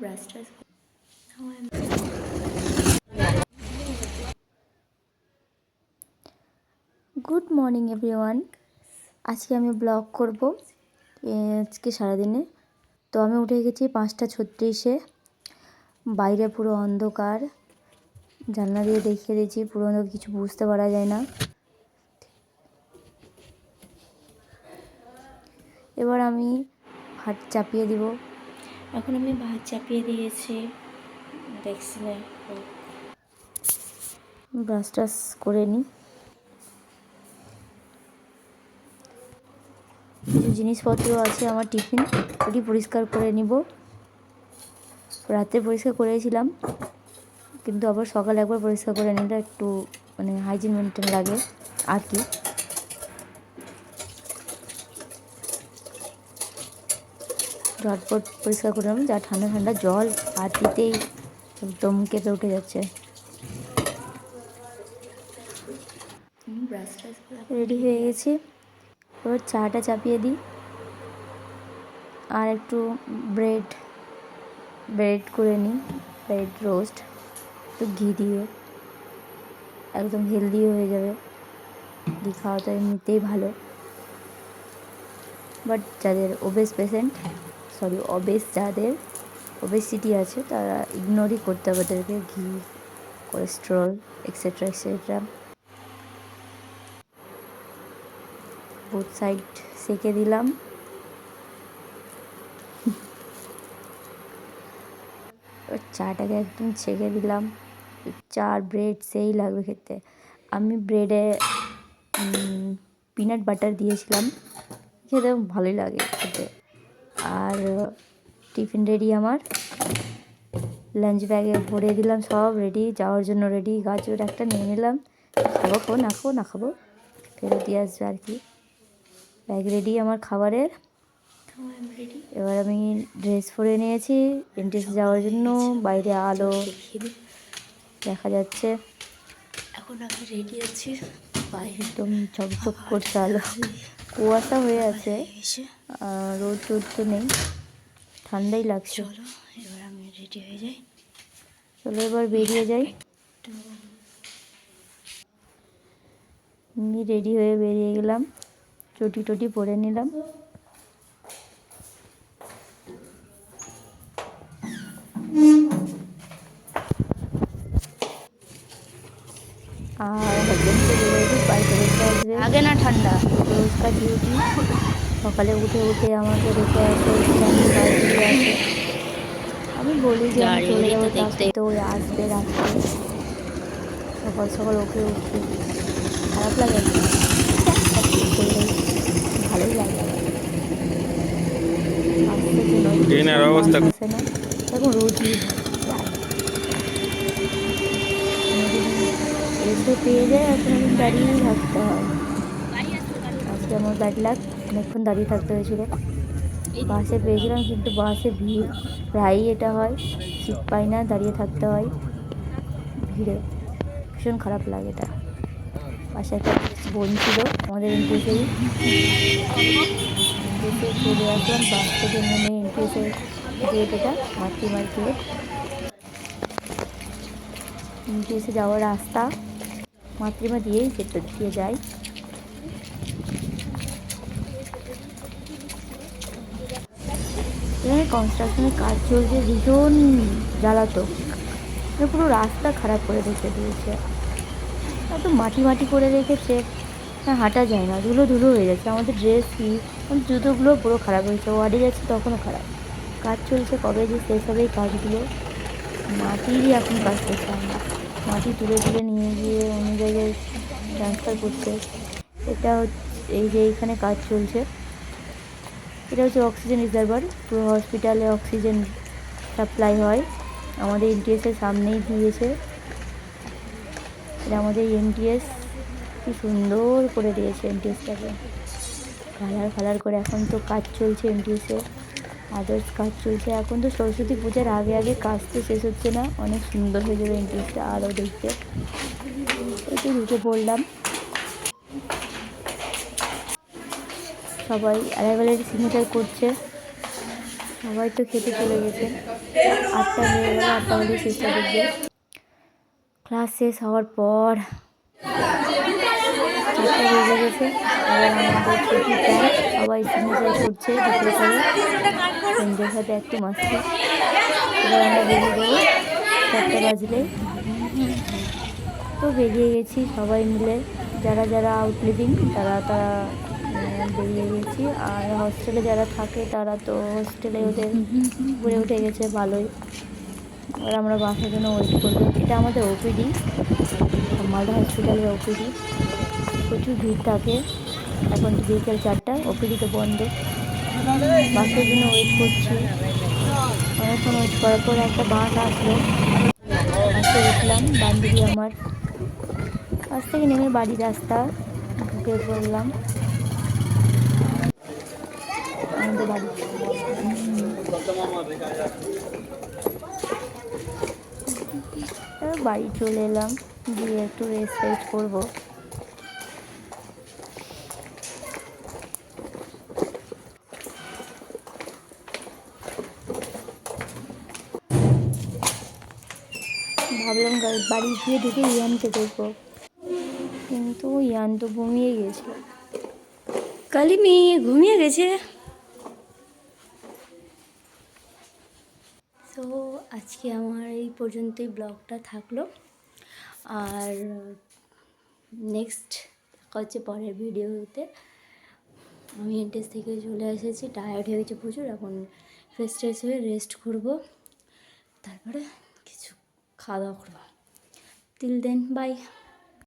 Brush trash good morning everyone আজকে আমি blog করব। আজকে সারাদিনে। তো আমি উঠে গেছি পাঁচটা ছত্রিশে। বাইরে পুরো অন্ধকার। জানলা দিয়ে দেখিয়ে দিয়েছি পুরো অন্ধকার কিছু বুঝতে পারা যায় না। এবার আমি ভাত চাপিয়ে দিব। এখন আমি ভাত চাপিয়ে দিয়েছি। দেখছিলে ব্রাশ টাশ করে নিই কিছু জিনিসপত্র আছে আমার টিফিন, ওটি পরিষ্কার করে নিব। রাতে পরিষ্কার করেছিলাম, কিন্তু আবার সকালে একবার পরিষ্কার করে নিলে একটু মানে হাইজিন মেনটেন লাগে, আর কি। ঝটপট পরিষ্কার করে নিলাম যা ঠান্ডা ঠান্ডা জল আর দিতেই একদম কেঁপে উঠে যাচ্ছে। রেডি হয়ে গেছি। এবার চাটা চাপিয়ে দিই। আর একটু ব্রেড ব্রেড করে নিই, ব্রেড রোস্ট। একটু ঘি দিয়ে। একদম হেলদিও হয়ে যাবে। ঘি খাওয়া তো এমনিতেই ভালো। বাট যাদের ওবেস পেশেন্ট সরি অবেস যাদের ওবেসিটি আছে, তারা ইগনোরই করতে হবে তাদেরকে, ঘি cholesterol etcetera etcetera both side সেকে দিলাম। চাটাকে একদম ছেঁকে দিলাম। চা ব্রেড সেই লাগবে খেতে। আমি ব্রেডে পিনাট বাটার দিয়েছিলাম। খেতে ভালোই লাগে খেতে। আর টিফিন রেডি আমার। লাঞ্চ ব্যাগে ভরে দিলাম সব রেডি যাওয়ার জন্য রেডি গাজর একটা নিয়ে নিলাম। খাব খাব, না খাব না খাব, ফেরত দিয়ে আসবে আর কি। ব্যাগ রেডি আমার খাবারের। এবার আমি ড্রেস পরে নিয়েছি এন্ট্রেন্স যাওয়ার জন্য, বাইরে আলো দেখা যাচ্ছে। এখন আমি রেডি আছি। একদম চকচক করছে আলো। কুয়াশা হয়ে আছে। রোদ টোদ তো নেই। ঠান্ডাই লাগছে। চলো এবার আমি রেডি হয়ে যাই। চলো এবার বেরিয়ে যাই। এমনি রেডি হয়ে বেরিয়ে গেলাম। চটি টটি পরে নিলাম। আর হাজবেন্ডকে বলেছি বাড়িতে রেখে আসবে আগে না ঠান্ডা। রোজকার ডিউটি সকালে উঠে উঠে আমাকে রেখে আসে আসে আমি বলি যে আমি চলে যাব তার সাথে ওই আসবে রাত্রে। সকাল সকাল ওকে উঠতে। খারাপ লাগে ভালোই লাগে। তো ট্রেনের অবস্থা না। এখন রোজই এসে পেয়ে যায় এখন আমি দাঁড়িয়েই থাকতে হয়। আজকে আমার ব্যাড লাগ। অনেকক্ষণ দাঁড়িয়ে থাকতে হয়েছিল। বাসে পেয়েছিলাম কিন্তু বাসে ভিড়। প্রায়ই এটা হয়। সিট পাই না, দাঁড়িয়ে থাকতে হয়। ভিড়ে। ভীষণ খারাপ লাগে এটা। পাশে একটা বোন ছিল, আমাদের এনটিএসেই এনটিএসে চলে আসলাম। বাস থেকে নেমে এনটিএসের গেট এটা মাতৃমার গেট এনটিএসে যাওয়ার রাস্তা। মাতৃমা দিয়েই গেটটা দিয়ে যায়। এখানে কনস্ট্রাকশনের কাজ চলছে, ভীষণ জ্বালাতো মানে পুরো রাস্তা খারাপ করে রেখে দিয়েছে। এত মাটি মাটি করে রেখেছে। না হাঁটা যায় না, ধুলো ধুলো হয়ে যাচ্ছে। আমাদের ড্রেস কি? জুতোগুলো পুরো খারাপ হয়েছে। ওয়ার্ডে যাচ্ছে তখনও খারাপ। কাজ চলছে কবে যে শেষ হবে এই কাজগুলো। মাটিরই এখন কাজ করছে আমরা মাটি তুলে তুলে নিয়ে গিয়ে অন্য জায়গায় ট্রান্সফার করছে এটা হচ্ছে, এই যে এইখানে কাজ চলছে। এটা হচ্ছে অক্সিজেন রিজার্ভার পুরো হসপিটালে অক্সিজেন সাপ্লাই হয়। আমাদের এনটিএসের সামনেই দিয়েছে। এটা আমাদের এনটিএস কি সুন্দর করে দিয়েছে এনটিএসটাকে কালার কালার করে এখন তো কাজ চলছে এনটিএসে আদার্স কাজ চলছে। এখন তো সরস্বতী পূজার আগে আগে কাজ তো শেষ হচ্ছে না। অনেক সুন্দর হয়ে যাবে এনটিএসটা আরও দেখতে। একটু ঢুকে পড়লাম সবাই। অ্যারাইভেলের সিগনেচার করছে, সবাই তো খেতে চলে গেছে। আটটা হয়ে গেল, আটটা হলে চেষ্টা করবে ক্লাস শেষ হওয়ার পর চারটা বেজে গেছে এবার আমাদের ছুটি টাইম সবাই সিগনেচার করছে, দুপুরে করে। ফ্রেন্ডদের সাথে একটু মাস্তি। এবার আমরা বেরিয়ে দেবো চারটে বাজলে। তো বেরিয়ে গেছি সবাই মিলে। যারা যারা আউট লিভিং তারা তারা বেরিয়ে গেছি। আর হস্টেলে যারা থাকে, তারা তো হোস্টেলে ওদের ঘুরে উঠে গেছে, ভালোই। এবার আমরা বাসের জন্য ওয়েট করব। এটা আমাদের ওপিডি মালদা হসপিটালের ওপিডি প্রচুর ভিড় থাকে। এখন বিকেল চারটা ওপিডি তো বন্ধ। বাসের জন্য ওয়েট করছি। অনেকক্ষণ ওয়েট করার পর একটা বাস আসলো। বাসে উঠলাম, বান্ধবী আমার। বাস থেকে নেমে বাড়ির রাস্তা, ঢুকে পড়লাম। বাড়ি বাড়ি চলে এলাম গিয়ে একটু রেস্ট টেস্ট করব। ভাবলাম বাড়ি গিয়ে ঢুকে ইয়ানকে দেখব। কিন্তু ইয়ান তো ঘুমিয়ে গেছে। কালিমি ঘুমিয়ে গেছে? তো আজকে আমার এই পর্যন্তই ব্লগটা থাকল। আর নেক্সট হচ্ছে পরের ভিডিওতে। আমি এন্টেস থেকে চলে এসেছি টায়ার্ড হয়ে গেছে প্রচুর, এখন ফ্রেশ ট্রেশ হয়ে রেস্ট করব। তারপরে কিছু খাওয়া দাওয়া করব। তিল দেন বাই